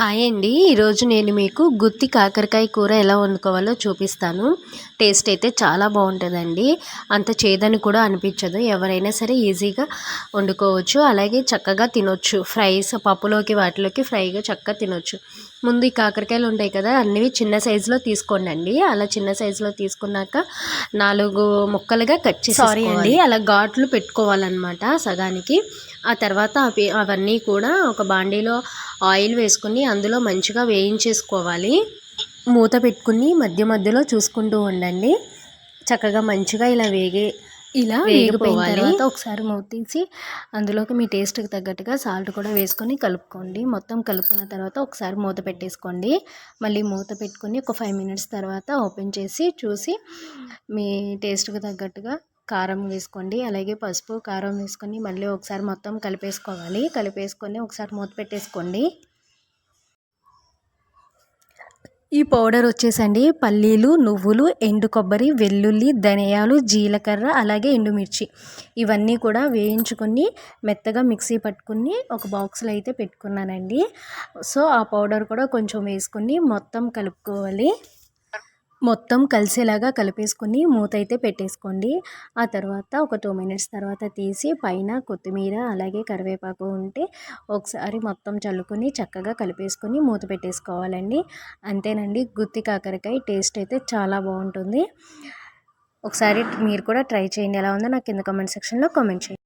Hi అండి. ఈరోజు నేను మీకు గుత్తి కాకరకాయ కూర ఎలా వండుకోవాలో చూపిస్తాను. టేస్ట్ అయితే చాలా బాగుంటుందండి. అంత చేదని కూడా అనిపించదు. ఎవరైనా సరే ఈజీగా వండుకోవచ్చు. అలాగే చక్కగా తినొచ్చు. ఫ్రైస్ పప్పులోకి వాటిలోకి ఫ్రైగా చక్కగా తినొచ్చు. ముందు ఈ కాకరకాయలు ఉంటాయి కదా అన్నీ చిన్న సైజులో తీసుకోండి అలా చిన్న సైజులో తీసుకున్నాక నాలుగు ముక్కలుగా కట్ చేసి సారీ అండి అలా ఘాట్లు పెట్టుకోవాలన్నమాట సగానికి. ఆ తర్వాత అవి అవన్నీ కూడా ఒక బాండీలో ఆయిల్ వేసుకుని అందులో మంచిగా వేయించేసుకోవాలి. మూత పెట్టుకుని మధ్య మధ్యలో చూసుకుంటూ ఉండండి. చక్కగా మంచిగా ఇలా వేగే ఇలా వేగిపోయిన తర్వాత ఒకసారి మూత తీసి అందులోకి మీ టేస్ట్కి తగ్గట్టుగా సాల్ట్ కూడా వేసుకొని కలుపుకోండి. మొత్తం కలుపుకున్న తర్వాత ఒకసారి మూత పెట్టేసుకోండి. మళ్ళీ మూత పెట్టుకొని ఒక ఫైవ్ మినిట్స్ తర్వాత ఓపెన్ చేసి చూసి మీ టేస్ట్కి తగ్గట్టుగా కారం వేసుకోండి. అలాగే పసుపు కారం వేసుకొని మళ్ళీ ఒకసారి మొత్తం కలిపేసుకోవాలి. కలిపేసుకొని ఒకసారి మూత పెట్టేసుకోండి. ఈ పౌడర్ వచ్చేసండి పల్లీలు నువ్వులు ఎండు కొబ్బరి వెల్లుల్లి ధనియాలు జీలకర్ర అలాగే ఎండుమిర్చి. ఇవన్నీ కూడా వేయించుకొని మెత్తగా మిక్సీ పట్టుకుని ఒక బాక్స్లో అయితే పెట్టుకున్నానండి. సో ఆ పౌడర్ కూడా కొంచెం వేసుకుని మొత్తం కలుపుకోవాలి. మొత్తం కలిసేలాగా కలిపేసుకొని మూత అయితే పెట్టేసుకోండి. ఆ తర్వాత ఒక టూ మినిట్స్ తర్వాత తీసి పైన కొత్తిమీర అలాగే కరివేపాకు ఉంటే ఒకసారి మొత్తం చల్లుకుని చక్కగా కలిపేసుకొని మూత పెట్టేసుకోవాలండి. అంతేనండి గుత్తి కాకరకాయ టేస్ట్ అయితే చాలా బాగుంటుంది. ఒకసారి మీరు కూడా ట్రై చేయండి. ఎలా ఉందో నాకు కింద కామెంట్ సెక్షన్లో కామెంట్ చేయండి.